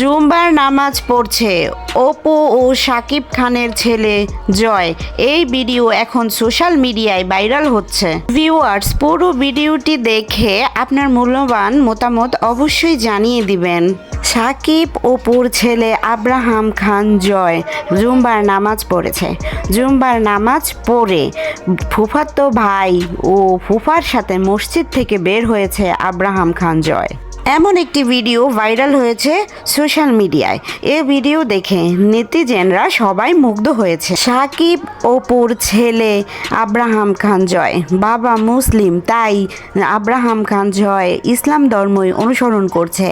জুম্বার নামাজ পড়ছে। অপু ও সাকিব খানের ছেলে জয়। এই ভিডিও এখন সোশ্যাল মিডিয়ায় ভাইরাল হচ্ছে। ভিউয়ার্স, পুরো ভিডিওটি দেখে আপনার মূল্যবান মতামত অবশ্যই জানিয়ে দিবেন। সাকিব অপুর ছেলে আব্রাহাম খান জয় জুম্বার নামাজ পড়েছে। জুম্বার নামাজ পড়ে ফুফাতো ভাই ও ফুফার সাথে মসজিদ থেকে বের হয়েছে আব্রাহাম খান জয়। এমন একটি ভিডিও ভাইরাল হয়েছে সোশ্যাল মিডিয়ায়। এ ভিডিও দেখে নেতিজেনরা সবাই মুগ্ধ হয়েছে। সাকিব, অপুর ছেলে আব্রাহাম খান জয়, বাবা মুসলিম, তাই আব্রাহাম খান জয় ইসলাম ধর্মই অনুসরণ করছে।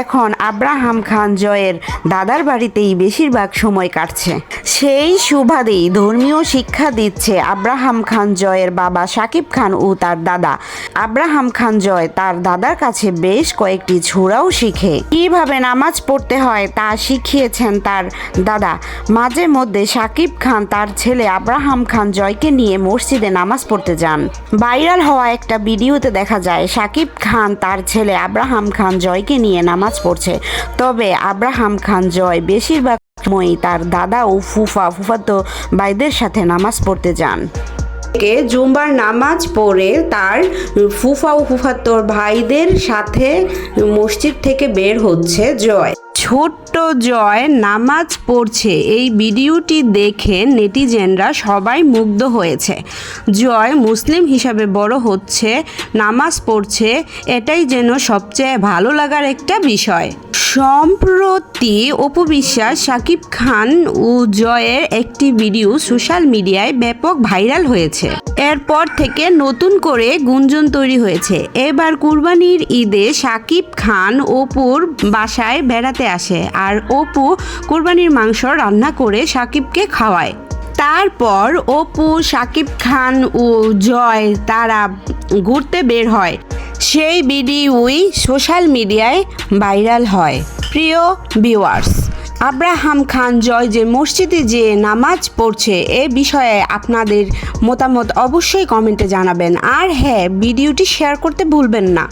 এখন আব্রাহাম খান জয়ের দাদার বাড়িতেই বেশিরভাগ সময় কাটছে। সেই সুবাদেই ধর্মীয় শিক্ষা দিচ্ছে আব্রাহাম খান জয়ের বাবা সাকিব খান ও তার দাদা। আব্রাহাম খান জয় তার দাদার কাছে বেশ কয়েকটি ছোড়াও শিখে। কীভাবে নামাজ পড়তে হয় তা শিখিয়েছেন তার দাদা। মাঝে মধ্যে সাকিব খান তার ছেলে আব্রাহাম খান জয়কে নিয়ে মসজিদে নামাজ পড়তে যান। ভাইরাল হওয়া একটা ভিডিওতে দেখা যায়, সাকিব খান তার ছেলে আব্রাহাম খান জয়কে নিয়ে নামাজ পড়ছে। তবে আব্রাহাম খান জয় বেশিরভাগ সময়ই তার দাদা ও ফুফা, ফুফাতো ভাইদের সাথে নামাজ পড়তে যান। থেকে জুম্বার নামাজ পড়ে তার ফুফা ও ফুফাত্তর ভাইদের সাথে মসজিদ থেকে বের হচ্ছে জয়। ছোট্ট জয় নামাজ পড়ছে। এই ভিডিওটি দেখে নেটিজেনরা সবাই মুগ্ধ হয়েছে। জয় মুসলিম হিসাবে বড় হচ্ছে, নামাজ পড়ছে, এটাই যেন সবচেয়ে ভালো লাগার একটা বিষয়। সম্প্রতি অপু বিশ্বাস শাকিব খান ও জয়ের একটি ভিডিও সোশ্যাল মিডিয়ায় ব্যাপক ভাইরাল হয়েছে। এরপর থেকে নতুন করে গুঞ্জন তৈরি হয়েছে। এবার কুরবানির ঈদে শাকিব খান অপুর বাসায় বেড়াতে আসে আর অপু কুরবানির মাংস রান্না করে শাকিবকে খাওয়ায়। তারপর অপু শাকিব খান ও জয় তারা ঘুরতে বের হয়। সেই ভিডিওই সোশ্যাল মিডিয়ায় ভাইরাল হয়। প্রিয় ভিউয়ার্স, আব্রাহাম খান জয় যে মসজিদে যে নামাজ পড়ছে এ বিষয়ে আপনাদের মতামত অবশ্যই কমেন্টে জানাবেন। আর হ্যাঁ ভিডিওটি শেয়ার করতে ভুলবেন না।